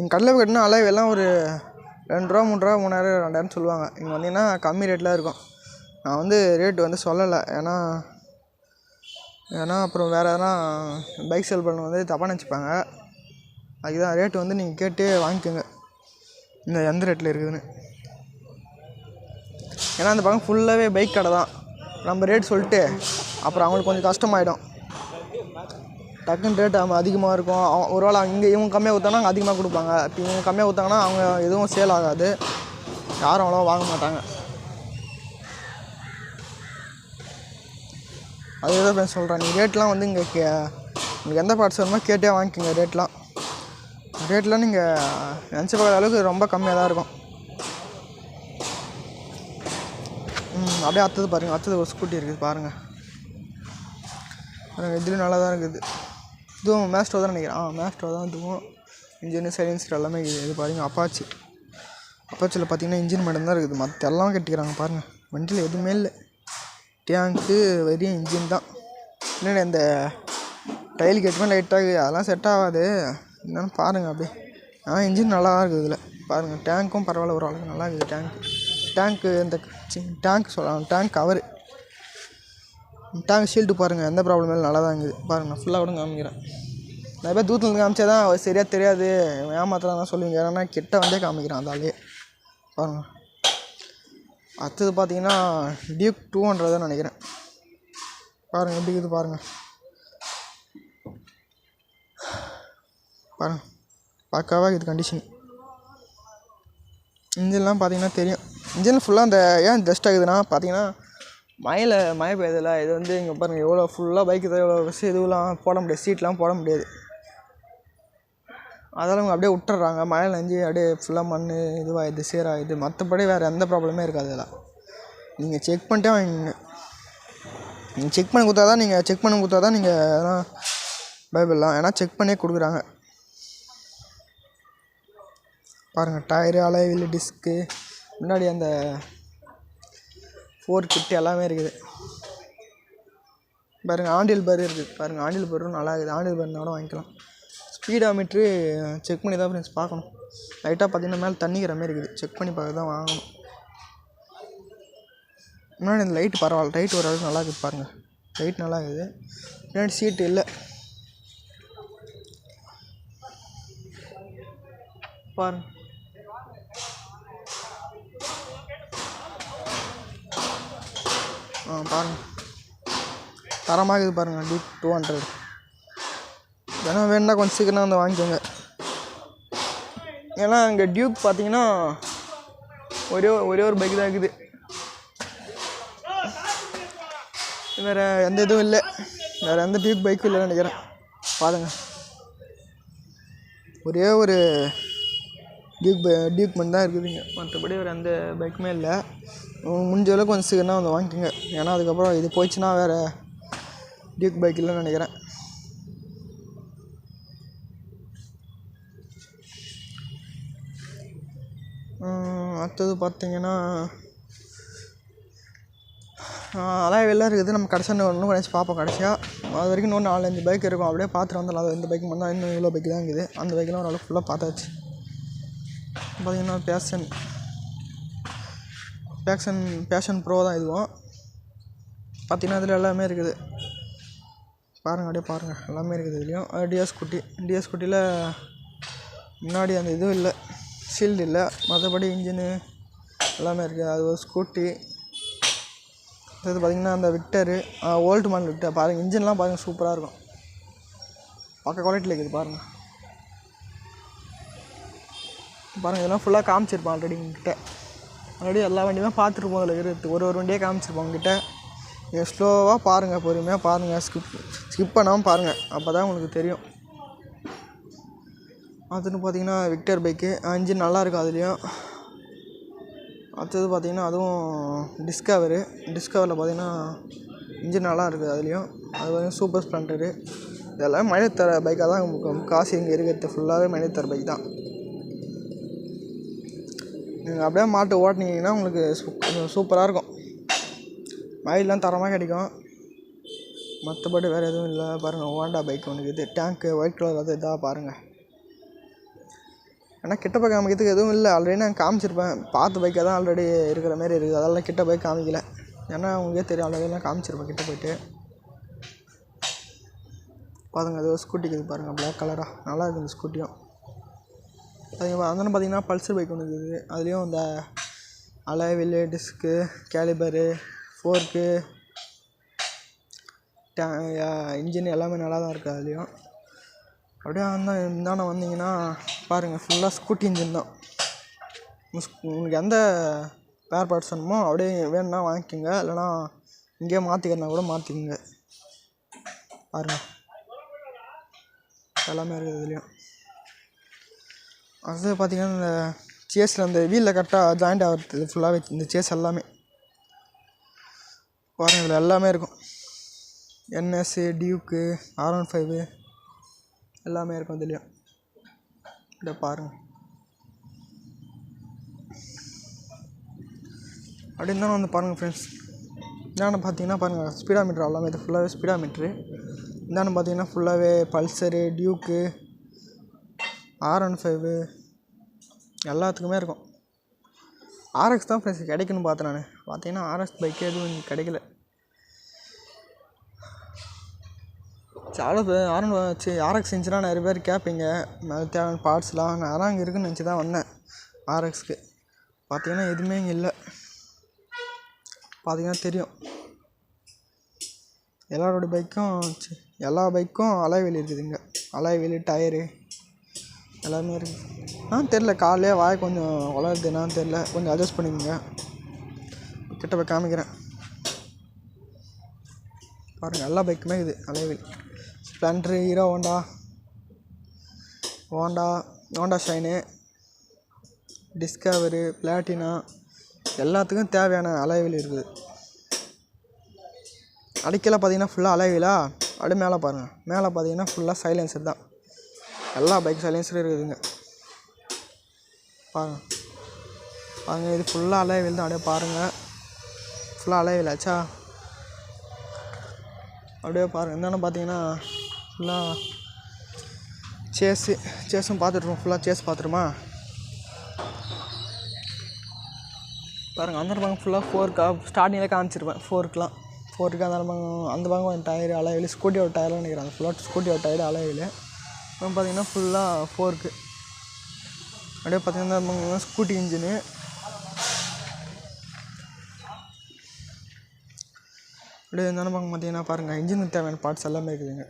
நீங்கள் கடையில் போய் கட்டினா அலைவ் எல்லாம் ஒரு ரெண்டு ரூபா மூணு ரூபா மூணாயிரம் ரெண்டாயிரம் சொல்லுவாங்க. இங்கே வந்தீங்கன்னா கம்மி ரேட்டில் இருக்கும். நான் வந்து ரேட்டு வந்து சொல்லலை. ஏன்னா ஏன்னா அப்புறம் வேறு எதனா பைக் சேல் பண்ண வந்து தப்பாக நினச்சிப்பாங்க. அதுதான் ரேட்டு வந்து நீங்கள் கேட்டு வாங்கிக்கோங்க. இந்த எந்த ரேட்டில் இருக்குதுன்னு. ஏன்னா அந்த பக்கம் ஃபுல்லாகவே பைக் கடை தான். நம்ம ரேட் சொல்லிட்டு அப்புறம் அவங்களுக்கு கொஞ்சம் கஷ்டமாயிடும். டக்குன்னு ரேட் அதிகமாக இருக்கும். அவன் ஒரு வேளை இங்கே இவங்க கம்மியாக கொடுத்தாங்கன்னா அங்கே அதிகமாக கொடுப்பாங்க. இப்போ இவங்க கம்மியாக ஊற்றாங்கன்னா அவங்க எதுவும் சேல் ஆகாது. யாரும் அவ்வளோவா வாங்க மாட்டாங்க. அதுதான் ஃப்ரெண்ட்ஸ் சொல்கிறேன் நீ ரேட்லாம் வந்து இங்கே கே உங்களுக்கு எந்த பார்ட்ஸ் வேணுமோ கேட்டே வாங்கிக்கோங்க ரேட்லாம் ரேட்லாம் நீங்கள் நினச்சி பார்க்குற அளவுக்கு ரொம்ப கம்மியாக தான் இருக்கும். அப்படியே அடுத்தது பாருங்கள் அடுத்தது ஒரு ஸ்கூட்டி இருக்குது பாருங்கள் இதுலேயும் நல்லா தான் இருக்குது. இதுவும் மேஸ்ட்ரோ தான் நினைக்கிறேன். ஆ மேஸ்ட்ரோ தான். இதுவும் இன்ஜினு சைலன்சர் எல்லாமே இருக்குது இது பாருங்கள் அப்பாச்சி அப்பாச்சியில் பார்த்தீங்கன்னா இன்ஜின் மட்டும்தான் இருக்குது. மற்ற எல்லாம் கட்டிக்கிறாங்க பாருங்கள் வண்டியில் எதுவுமே இல்லை. டேங்க்கு வெறும் இன்ஜின் தான். என்னடா இந்த டைல் கேட்டுமே லைட்டாக அதெல்லாம் செட் ஆகாது. என்னென்னு பாருங்கள் அப்படியே. ஆனால் இன்ஜின் நல்லா தான் இருக்குது இதில். பாருங்கள் டேங்க்கும் பரவாயில்ல ஒரு அளவுக்கு நல்லா இருக்குது டேங்க் டேங்க்கு இந்த டேங்க் சொல்லலாம். டேங்க் கவரு டேங்க் ஷீல்டு பாருங்கள் எந்த ப்ராப்ளமும் இல்லை நல்லா தான் இருக்குது. பாருங்கள் நான் ஃபுல்லாக கூட காமிக்கிறேன். நிறைய பேர் தூரத்துல இருந்து காமிச்சா தான் சரியாக தெரியாது. ஏமாத்தலாம் தான் சொல்லுவீங்க. ஏன்னா கிட்ட வந்தே காமிக்கிறேன் அதாலே பாருங்கள் அடுத்தது பார்த்தீங்கன்னா டியூக் டூ ஹண்ட்ரட் தான் நினைக்கிறேன். பாருங்கள் எப்படி இருக்குது பாருங்கள் பாருங்கள் பக்காவாக இது கண்டிஷன் இன்ஜின்லாம் பார்த்தீங்கன்னா தெரியும். இன்ஜின் ஃபுல்லாக அந்த ஏன் டஸ்ட் ஆகுதுன்னா பார்த்தீங்கன்னா மழையில் மழை பெய்யுதுல இது வந்து இங்கே பாருங்கள் எவ்வளோ ஃபுல்லாக பைக்கு தான் எவ்வளோ இதுவெலாம் போட முடியாது சீட்லாம் போட முடியாது. அதெல்லாம் அவங்க அப்படியே விட்டுறாங்க. மழை நனைஞ்சு அப்படியே ஃபுல்லாக மண் இதுவாகிடுது சேராகிடுது மற்றபடி வேறு எந்த ப்ராப்ளமே இருக்காது இதில் நீங்கள் செக் பண்ணிட்டே வாங்கிங்க நீங்கள் செக் பண்ணி கொடுத்தா தான் நீங்கள் செக் பண்ணி கொடுத்தா தான் நீங்கள் அதெல்லாம் பைபிள்லாம் ஏன்னா செக் பண்ணியே கொடுக்குறாங்க. பாருங்கள் டயரு அலைவில் டிஸ்க்கு முன்னாடி அந்த ஃபோர் கிட்டு எல்லாமே இருக்குது. பாருங்கள் ஆண்டில் பார் இருக்குது. பாருங்கள் ஆண்டில் பாரும் நல்லா இருக்குது. ஆண்டில் பார் கூட வாங்கிக்கலாம். ஸ்பீடாமீட்ரு செக் பண்ணி தான் ஃப்ரெண்ட்ஸ் பார்க்கணும். லைட்டாக பார்த்தீங்கன்னா மேலே தண்ணிக்கிற மாதிரி இருக்குது. செக் பண்ணி பார்க்க தான் வாங்கணும். முன்னாடி இந்த லைட் பரவாயில்ல. லைட் ஓரளவுக்கு நல்லா இருக்குது பாருங்கள் லைட் நல்லா இருக்குது. பின்னாடி சீட்டு இல்லை. பாருங்கள் ஆ பாருங்கள் தரமாக இருக்குது பாருங்கள் டூ டூ ஹண்ட்ரட் வேணா வேணுன்னா கொஞ்சம் சீக்கிரம் வந்து வாங்கிக்கோங்க. ஏன்னா இங்கே டியூக் பார்த்தீங்கன்னா ஒரே ஒரே ஒரு பைக் தான் இருக்குது. வேறு எந்த இதுவும் இல்லை. வேறு எந்த டியூக் பைக்கும் இல்லைன்னு நினைக்கிறேன். பாருங்க. ஒரே ஒரு டியூக் பை டியூக் மட்டும் தான் இருக்குதுங்க மற்றபடி வேறு எந்த பைக்குமே இல்லை. முடிஞ்ச அளவுக்கு கொஞ்சம் சீக்கிரம் வந்து வாங்கிக்கோங்க. ஏன்னா அதுக்கப்புறம் இது போயிடுச்சுன்னா வேறு டியூக் பைக் இல்லைன்னு நினைக்கிறேன். அடுத்தது பார்த்தீங்கன்னா அலாயவெல்லாம் வெளில இருக்குது. நம்ம கடைசியாக இன்னும் கடைசி பார்ப்போம் கடைசியாக அது வரைக்கும் இன்னும் நாலஞ்சு பைக் இருக்கும். அப்படியே பார்த்துட்டு வந்துடலாம். அது இந்த பைக் மட்டும் தான் இன்னும் இவ்வளோ பைக் தான் இருக்குது. அந்த பைக்கெலாம் ஓரளவுக்கு ஃபுல்லாக பார்த்தாச்சு. பார்த்தீங்கன்னா பேஷன் பேக்ஷன் பேஷன் ப்ரோ தான் இதுவும். பார்த்தீங்கன்னா இதில் எல்லாமே இருக்குது. பாருங்கள் அப்படியே பாருங்கள் எல்லாமே இருக்குது இதுலேயும். டிஎஸ் குட்டி டிஎஸ் குட்டியில் முன்னாடி அந்த இதுவும் இல்லை. ஷீல்டு இல்லை. மற்றபடி இன்ஜினு எல்லாமே இருக்குது அது ஒரு ஸ்கூட்டி இது பார்த்திங்கன்னா அந்த விக்டரு ஓல்டு மாடல் விக்டர் பாருங்கள் இன்ஜின்லாம் பாருங்கள் சூப்பராக இருக்கும். பக்க குவாலிட்டியில் இருக்குது பாருங்கள் பாருங்கள் இதெல்லாம் ஃபுல்லாக காமிச்சிருப்பான் ஆல்ரெடி உங்ககிட்ட. ஆல்ரெடி எல்லா வண்டியுமே பார்த்துருப்போம் அதில் இருக்கிறது ஒரு ஒரு வண்டியே காமிச்சிருப்போம் உங்ககிட்ட. நீங்கள் ஸ்லோவாக பாருங்கள் பொறுமையாக பாருங்கள் ஸ்கிப் ஸ்கிப் பண்ணாமல் பாருங்கள் அப்போ தான் உங்களுக்கு தெரியும். அடுத்தது பார்த்தீங்கன்னா விக்டர் பைக்கு இன்ஜின் நல்லாயிருக்கும் அதுலேயும். அடுத்தது பார்த்தீங்கன்னா அதுவும் டிஸ்கவரு டிஸ்கவரில் பார்த்தீங்கன்னா இன்ஜின் நல்லா இருக்குது அதுலேயும். அது பார்த்தீங்கன்னா சூப்பர் ஸ்ப்ளண்டரு இதெல்லாம் மழை தர பைக்காக தான். காசு இங்கே இருக்கிறது? ஃபுல்லாகவே மழை தர பைக் தான். நீங்கள் அப்படியே மாட்டு ஓட்டினீங்கன்னா உங்களுக்கு சூப்பராக இருக்கும். மயிலெலாம் தரமாக கிடைக்கும். மற்றபடி வேறு எதுவும் இல்லை. பாருங்கள் ஹோண்டா பைக் ஒன்று இது டேங்க்கு ஒயிட் கலர் அது இதாக பாருங்கள் ஏன்னா கிட்ட போய் காமிக்கிறதுக்கு எதுவும் இல்லை. ஆல்ரெடி நான் காமிச்சிருப்பேன். பார்த்த பைக்கை தான் ஆல்ரெடி இருக்கிற மாதிரி இருக்குது. அதெல்லாம் கிட்ட போய் காமிக்கல. ஏன்னா உங்களுக்கே தெரியும். ஆல்ரெடிலாம் காமிச்சிருப்பேன் கிட்ட போயிட்டு. பாருங்கள் அது ஸ்கூட்டிக்கு இது பாருங்கள் பிளாக் கலராக நல்லா இருக்குது இந்த ஸ்கூட்டியும் அது அந்த பார்த்தீங்கன்னா பல்சர் பைக் ஒன்று இருக்குது. அதுலேயும் இந்த அலை டிஸ்க்கு கேலிபரு ஃபோர்க்கு டே இன்ஜின் எல்லாமே நல்லா தான் இருக்குது அதுலேயும். அப்படியே அந்த இந்தாண்ட வந்தீங்கன்னா பாருங்கள் ஃபுல்லாக ஸ்கூட்டி இன்ஜின் தான். உங்களுக்கு எந்த பேர் பார்ட்ஸ் வேணுமோ அப்படியே வேணும்னா வாங்கிக்கோங்க. இல்லைனா இங்கேயே மாற்றிக்கிறனா கூட மாற்றிக்கோங்க பாருங்கள் எல்லாமே இருக்குது இதுலேயும். அது பார்த்தீங்கன்னா இந்த சேஸில் அந்த வீலில் கரெக்டாக ஜாயிண்ட் ஆகிறது ஃபுல்லாகவே இந்த சேஸ் எல்லாமே. பாருங்கள் இதில் எல்லாமே இருக்கும். NS Duke R one five எல்லாமே இருக்கும் இதுலேயும். இதை பாருங்கள் அப்படின்னு இருந்தாலும் வந்து பாருங்கள் ஃப்ரெண்ட்ஸ் என்னென்னு பார்த்தீங்கன்னா பாருங்கள் ஸ்பீடா மீட்ரு எல்லாமே இது ஃபுல்லாகவே ஸ்பீடாமீட்ரு மீட்ரு பார்த்தீங்கன்னா ஃபுல்லாகவே Pulsar Duke R one five எல்லாத்துக்குமே இருக்கும். ஆர்எக்ஸ் தான் ஃப்ரெண்ட்ஸ் கிடைக்குன்னு பார்த்தேன் நான். பார்த்தீங்கன்னா ஆர்எக்ஸ் பைக்கே எதுவும் இங்கே கிடைக்கல. ஆர் ஒன் வச்சு ஆர்எக்ஸ் இருந்துச்சுன்னா நிறைய பேர் கேட்பீங்க. தேவையான பார்ட்ஸ்லாம் நான் அதான் அங்கே இருக்குன்னு நினச்சி தான் வந்தேன் ஆர்எக்ஸ்க்கு பார்த்தீங்கன்னா எதுவுமே இங்கே இல்லை. பார்த்தீங்கன்னா தெரியும். எல்லாரோட பைக்கும் எல்லா பைக்கும் அலாய்வெளி இருக்குது இங்கே. அலாய்வெளி டயரு எல்லாமே இருக்குது ஆ தெரில காலையிலே வாய் கொஞ்சம் வளருது என்னன்னு தெரில கொஞ்சம் அட்ஜஸ்ட் பண்ணிக்கோங்க. கிட்ட போய் காமிக்கிறேன். பாருங்கள் எல்லா பைக்குமே இது. அலைவில். Splendor Hero Honda Honda Honda Shine Discover Platina எல்லாத்துக்கும் தேவையான அலைவில் இருக்குது. அடிக்கலாம் பார்த்தீங்கன்னா ஃபுல்லாக அலைவிலா? அப்படியே மேலே பாருங்கள் மேலே பார்த்தீங்கன்னா ஃபுல்லாக சைலன்சர் தான். எல்லா பைக் சைலன்சரும் இருக்குதுங்க பாருங்கள் பாருங்கள் இது ஃபுல்லாக அலைவில் தான் அப்படியே பாருங்கள் ஃபுல்லாக அலைவில் ஆச்சா அப்படியே பாருங்கள் என்னென்னு பார்த்தீங்கன்னா ஃபுல்லாக சேஸு சேஸும் பார்த்துட்ருவோம் ஃபுல்லாக சேஸ் பார்த்துருமா? பாருங்கள் அந்த பக்கம் ஃபுல்லாக ஃபோர்க்கா ஸ்டார்டிங்கில் காமிச்சிருப்பேன். ஃபோர்க்கெலாம் ஃபோர்க்கு அந்த பக்கம் அந்த பக்கம் டயர் அலைவில் ஸ்கூட்டியோட டயர்லாம் நினைக்கிறாங்க. ஃபுல்லாக ஸ்கூட்டியோட டயரு அலைவில் அப்புறம் பார்த்தீங்கன்னா ஃபுல்லாக ஃபோர்க்கு அப்படியே பார்த்தீங்கன்னா ஸ்கூட்டி இன்ஜினு அப்படியே இருந்தாலும் பக்கம் பார்த்தீங்கன்னா பாருங்கள் இன்ஜினுக்கு தேவையான பார்ட்ஸ் எல்லாமே இருக்குதுங்க.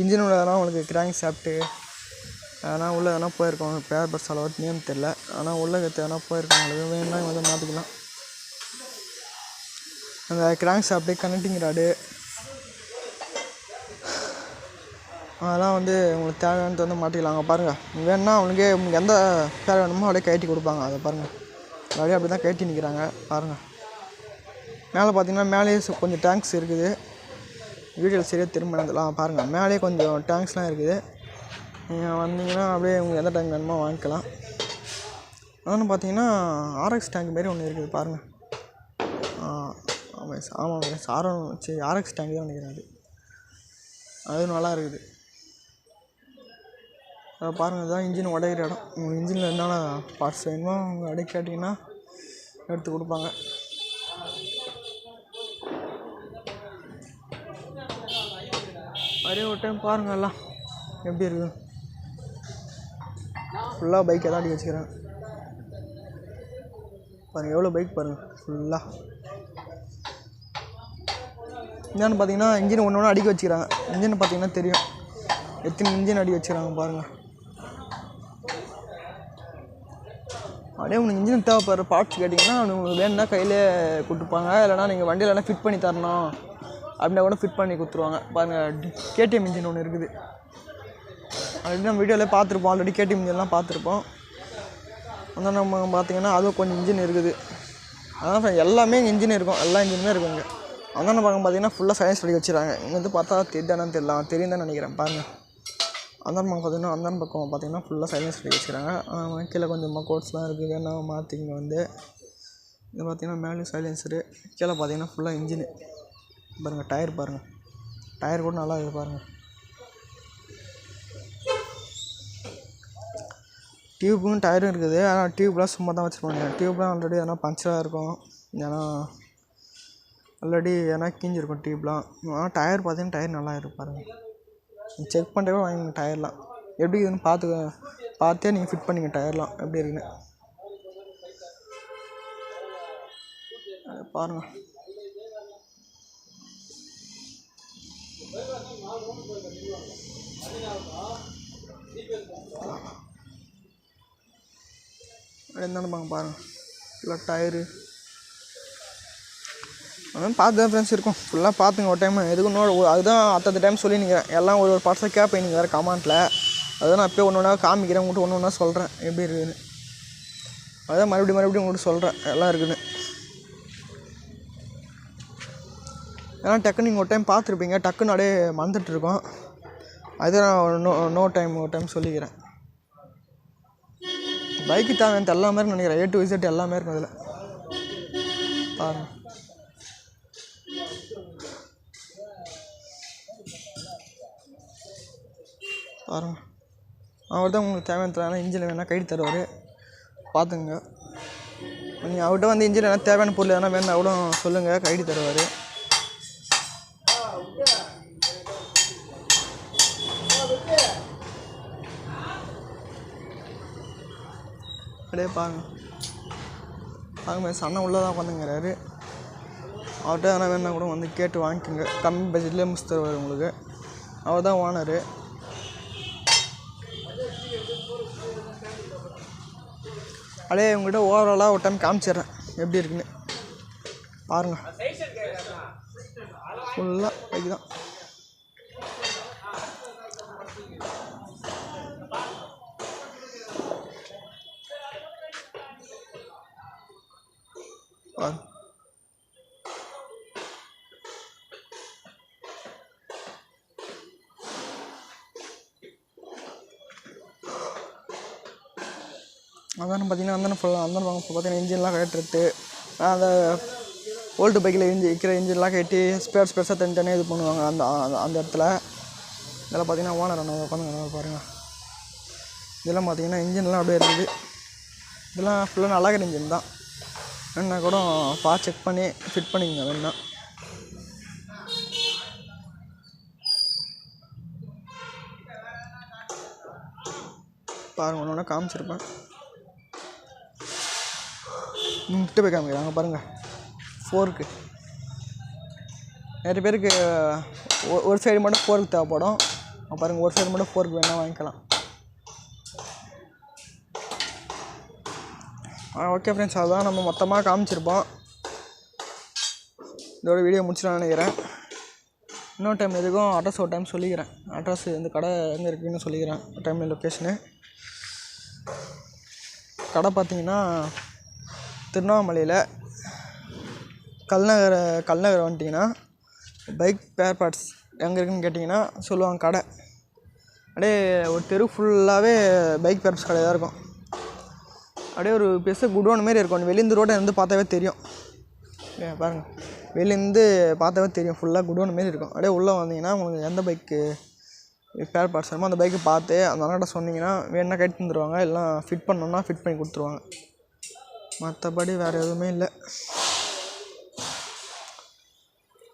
இன்ஜின் உள்ளதெல்லாம் உங்களுக்கு கிராங்க் சாப்பிட்டு அதனால் உள்ளே எதனா போயிருக்கோம். பேர் பஸ் நேம் தெரில ஆனால் உள்ள எதனா போயிருக்கோம் உங்களுக்கு வேணும்னா வந்து மாற்றிக்கலாம் அந்த கிராங்க் சாப்பிட்டு கனெக்டிங் ராடு அதெல்லாம் வந்து உங்களுக்கு தேவையானது வந்து மாட்டிக்கலாங்க. பாருங்கள் வேணும்னா அவனுக்கே உங்களுக்கு எந்த பேர் வேணுமோ அப்படியே கட்டி கொடுப்பாங்க. அதை பாருங்கள் அப்படியே அப்படி தான் கட்டி நிற்கிறாங்க பாருங்கள் மேலே பார்த்தீங்கன்னா மேலேயே கொஞ்சம் டேங்க்ஸ் இருக்குது. வீடியோவில் சரியாக திரும்ப நடந்துலாம் பாருங்கள் மேலேயே கொஞ்சம் டேங்க்ஸ்லாம் இருக்குது. நீங்கள் வந்தீங்கன்னா அப்படியே உங்களுக்கு எந்த டேங்க் வேணுமோ வாங்கிக்கலாம். அதனால் பார்த்தீங்கன்னா ஆர்எக்ஸ் டேங்க் மாரி ஒன்று இருக்குது. பாருங்கள் ஆமாம் ஆமாம். எஸ் சரி ஆர்எக்ஸ் டேங்க் தான் நினைக்கிறேன் அது. அதுவும் நல்லா இருக்குது. பாருங்கள் இதுதான் இன்ஜின் உடையிற இடம். உங்கள் இன்ஜினில் என்னென்ன பார்ட்ஸ் வேணுமோ அவங்க அப்படியே கேட்டிங்கன்னா எடுத்து கொடுப்பாங்க. ஒரே ஒரு டைம் பாருங்கள் எல்லாம். எப்படி இருக்குது? ஃபுல்லாக பைக்கை தான் அடி வச்சுக்கிறேன். பாருங்கள் எவ்வளோ பைக் பாருங்கள் ஃபுல்லாக என்னென்னு பார்த்தீங்கன்னா இன்ஜின் ஒன்று ஒன்று அடிக்க வச்சுக்கிறாங்க. இன்ஜின் பார்த்தீங்கன்னா தெரியும். எத்தனை இன்ஜின் அடி வச்சுக்கிறாங்க பாருங்கள் அப்படியே உங்களுக்கு இன்ஜின் தேவைப்படுற பார்ட்ஸ் கேட்டிங்கன்னா உங்களுக்கு வேணும்னா கையிலே கொடுத்துப்பாங்க இல்லைனா நீங்கள் வண்டியில் வேணால் ஃபிட் பண்ணி தரணும். அப்படின்னா கூட ஃபிட் பண்ணி கொடுத்துருவாங்க. பாருங்கள் கேடிஎம் இன்ஜின் ஒன்று இருக்குது. ஆல்ரெடி நம்ம வீடியோவில் பார்த்துருப்போம். ஆல்ரெடி கேடிஎம் இன்ஜின்லாம் பார்த்துருப்போம். அந்த நம்ம பார்த்தீங்கன்னா அதுவும் கொஞ்சம் இன்ஜின் இருக்குது. அதான் எல்லாமே இன்ஜின் இருக்கும். எல்லா இன்ஜினுமே இருக்கும் இங்கே. அந்தாண்ட பக்கம் பார்த்தீங்கன்னா ஃபுல்லாக சயின்ஸ் படிக்க வச்சுருக்காங்க. இங்கே வந்து பார்த்தா தெரியுதானு தெரியலாம் தெரியும் தான் நினைக்கிறேன். பாருங்கள் அந்தாண்ட பக்கம் பார்த்தீங்கன்னா அந்தாண்ட பக்கம் பார்த்தீங்கன்னா ஃபுல்லாக சைலன்ஸ் பண்ணி வச்சுக்கிறாங்க. கீழே கொஞ்சம் கோட்ஸ்லாம் இருக்குது வேணா மாற்றிங்க வந்து இது பார்த்தீங்கன்னா மேலேயும் சைலன்சரு கீழே பார்த்தீங்கன்னா ஃபுல்லாக இன்ஜினு பாருங்கள் டயர் பாருங்கள் டயர் கூட நல்லா இருக்குது பாருங்கள் டியூப்பும் டயரும் இருக்குது. ஆனால் டியூப்லாம் சும்மா தான் வச்சுருப்பாங்க. டியூப்லாம் ஆல்ரெடி எதனா பஞ்சராக இருக்கும். ஏன்னா ஆல்ரெடி எதனா கிஞ்சிருக்கும் டியூப்லாம் ஆனால் டயர் பார்த்தீங்கன்னா டயர் நல்லா இருக்கு செக் பண்ணிட்டே வாங்கிங்க டயர்லாம் எப்படி இருக்குதுன்னு பார்த்து பார்த்தே நீங்கள் ஃபிட் பண்ணிங்க டயர்லாம் எப்படி இருக்குன்னு. பாருங்கள் பாருங்க. இருந்தாலும் பாங்க பாருங்கள் இல்லை டயரு அதெல்லாம் பார்த்து தான் ஃப்ரெண்ட்ஸ் இருக்கும். ஃபுல்லாக பார்த்துங்க ஒரு டைம் எதுக்கு இன்னொரு அதுதான் அத்தனை டைம் சொல்லி நீங்கள் எல்லாம் ஒரு ஒரு பார்ட்ஸாக கேட்பேன் நீங்கள் வேறு கமெண்ட்டில் அதுதான் நான் இப்போயே ஒன்று ஒன்றா காமிக்கிறேன். உங்கள்கிட்ட ஒன்று ஒன்றா சொல்கிறேன் எப்படி இருக்குதுன்னு அதான் மறுபடியும் மறுபடியும் உங்கள்கிட்ட சொல்கிறேன் எல்லாம் இருக்குதுன்னு ஏன்னா டக்குன்னு நீங்கள் ஒரு டைம் பார்த்துருப்பீங்க. டக்குன்னு அப்படியே மறந்துட்டுருக்கோம் அது நான் நோ நோ டைம் ஒரு டைம் சொல்லிக்கிறேன். பைக்கு தேவையான எல்லாமே இருக்குன்னு நினைக்கிறேன். ஏ டு விசிட் எல்லாமே இருக்கும் அதில். பாருங்கள் பாருங்கள் அவர் தான் உங்களுக்கு தேவையான தேவையான இன்ஜின் வேணால் கைடு தருவார். பார்த்துங்க நீங்கள் அவர்கிட்ட வந்து இன்ஜின் எதனா தேவையான பொருள் எதனா வேணுன்னா கூட சொல்லுங்கள் கைடு தருவார். அப்படியே பாருங்க. பாருங்க சன்ன உள்ளே தான் உட்காந்துங்கிறாரு அவர்கிட்ட எதனா வேணுன்னா கூட வந்து கேட்டு வாங்கிக்கோங்க. கம்மி பட்ஜெட்லேயே முடிச்சு தருவார் உங்களுக்கு. அவர் தான் ஓனரு. அப்படியே உங்கள்கிட்ட ஓவராலாக ஒரு டைம் காமிச்சிடுறேன். எப்படி இருக்குன்னு. பாருங்கள் ஃபுல்லாக பைக் தான் பாருங்க. அதான பார்த்தீங்கன்னா அந்தான ஃபுல்லாக அந்தான வாங்க பார்த்தீங்கன்னா இன்ஜின்லாம் கட்டுறது அந்த ஓல்டு பைக்கில் இன்ஜி இருக்கிற இன்ஜின்லாம் கட்டி ஸ்பேர் ஸ்பேர்ஸாக தனித்தனியாக இது பண்ணுவாங்க. அந்த அந்த- அந்த இடத்துல. இதெல்லாம் பார்த்தீங்கன்னா ஓனர் அண்ணா உட்காந்து பாருங்கள் இதெல்லாம் பார்த்தீங்கன்னா இன்ஜின்லாம் அப்படியே இருக்குது. இதெல்லாம் ஃபுல்லாக நல்லா இன்ஜின் தான். வேணா கூட பா செக் பண்ணி ஃபிட் பண்ணிக்கங்க வேணா பாருங்க ஒன்று காமிச்சிருப்பேன். கிட்ட போய் காமிக்கிறாங்க பாருங்கள் ஃபோர்க்கு நிறைய பேருக்கு ஒரு சைடு மட்டும் ஃபோர்க்கு தேவைப்படும். பாருங்கள் ஒரு சைடு மட்டும் ஃபோர்க்கு வேணால் வாங்கிக்கலாம். ஆ ஓகே ஃப்ரெண்ட்ஸ் அதுதான் நம்ம மொத்தமாக காமிச்சிருப்போம். இதோட வீடியோ முடிச்சிடலாம்னு நினைக்கிறேன். இன்னொரு டைம் எதுக்கும் அட்ரஸ் ஒரு டைம் சொல்லிக்கிறேன். அட்ரஸ் இந்த கடை எங்கே இருக்குன்னு சொல்லிக்கிறேன். டைம் லொக்கேஷனு கடை பார்த்தீங்கன்னா திருவண்ணாமலையில் கல்நகரை கல்நகர் வந்துட்டிங்கன்னா பைக் பேர் பார்ட்ஸ் எங்கே இருக்குன்னு கேட்டிங்கன்னா சொல்லுவாங்க கடை. அப்படியே ஒரு தெரு ஃபுல்லாகவே பைக் பேர்ஸ் கடை தான் இருக்கும். அப்படியே ஒரு பெருசாக குடோன் மாரி இருக்கும். வெளியிருந்து ரோட்டை இருந்து பார்த்தாவே தெரியும். பாருங்கள் வெளியிருந்து பார்த்தாவே தெரியும். ஃபுல்லாக குடோன் மாரி இருக்கும். அப்படியே உள்ளே வந்தீங்கன்னா உங்களுக்கு எந்த பைக்கு ஸ்பேர் பார்ட்ஸ் வேணுமோ அந்த பைக்கை பார்த்து அந்த அண்ணாட்ட சொன்னீங்கன்னா வேணுன்னா கட்டி தந்துடுவாங்க எல்லாம் ஃபிட் பண்ணோன்னா ஃபிட் பண்ணி கொடுத்துருவாங்க. மற்றபடி வேறு எதுவுமே இல்லை.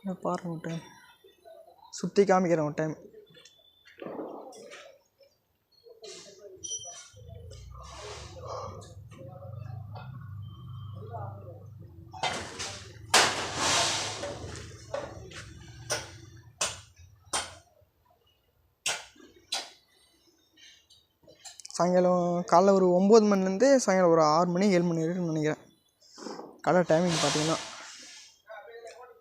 இதை பாருங்க ஒரு டைம் சுற்றி காமிக்கிறேன் ஒரு டைம் சாயங்காலம் காலைல ஒரு ஒம்பது மணிலேருந்து சாயங்காலம் ஒரு ஆறு மணி ஏழு மணி வரைக்கும் நினைக்கிறேன். கடை டைமிங் பார்த்தீங்கன்னா.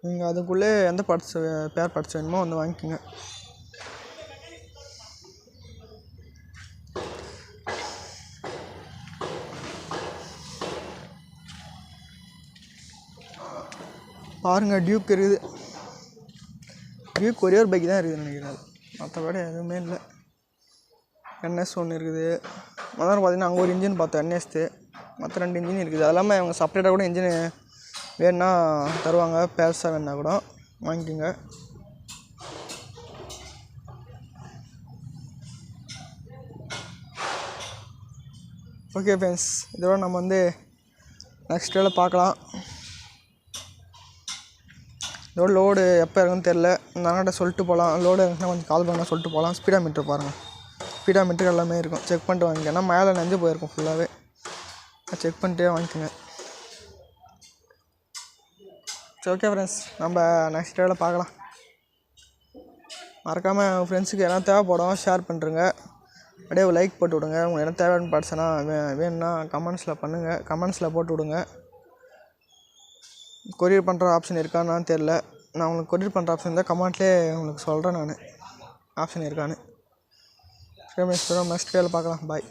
நீங்கள் அதுக்குள்ளே எந்த பார்ட்ஸ் பேர் பார்ட்ஸ் வேணுமோ வந்து வாங்கிக்கோங்க. பாருங்கள் டியூக் இருக்குது. டியூக் ஒரே ஒரு பைக் தான் இருக்குது நினைக்கிறேன். மற்றபடி எதுவுமே இல்லை. என்எஸ் ஒன்று இருக்குது? முதல்ல பார்த்தீங்கன்னா அங்கே ஒரு இன்ஜின் பார்த்தோம் என்எஸ்து மற்ற ரெண்டு இன்ஜின் இருக்குது. அது இல்லாமல் அவங்க செப்பரேட்டாக கூட இன்ஜின் வேணுன்னா தருவாங்க. பேர்ஸாக வேணுன்னா கூட வாங்கிக்கோங்க. ஓகே ஃப்ரெண்ட்ஸ் இதோட நம்ம வந்து நெக்ஸ்ட் வேலை பார்க்கலாம். இதோட லோடு எப்போ இருக்குன்னு தெரில இந்த அண்ணாட்ட சொல்லிட்டு போகலாம். லோடு இருக்குன்னா கொஞ்சம் கால் பண்ணால் சொல்லிட்டு போகலாம். ஸ்பீடாக மீட்டர் பாருங்கள் ஸ்பீடா மீட்டர் எல்லாமே இருக்கும். செக் பண்ணிட்டு வாங்கிக்க ஏன்னா மேலே நஞ்சு போயிருக்கும் ஃபுல்லாகவே செக் பண்ணிட்டே வாங்கிக்கோங்க. சரி ஓகே ஃப்ரெண்ட்ஸ் நம்ம நெக்ஸ்ட் வேலை பார்க்கலாம். மறக்காமல் ஃப்ரெண்ட்ஸுக்கு எதனா தேவைப்படும் ஷேர் பண்ணுறங்க அப்படியே ஒரு லைக் போட்டு விடுங்க. உங்களுக்கு என்ன தேவையான பார்ட்ஸ்னா வே வேணும்னா கமெண்ட்ஸில் பண்ணுங்கள் கமெண்ட்ஸில் போட்டு விடுங்க. கொரியர் பண்ணுற ஆப்ஷன் இருக்கான்னு தெரில நான் உங்களுக்கு கொரியர் பண்ணுற ஆப்ஷன் இருந்தால் கமெண்ட்லேயே உங்களுக்கு சொல்கிறேன் நான். ஆப்ஷன் இருக்கான்னு. சரி நெக்ஸ்ட் வேலை பார்க்கலாம். பாய்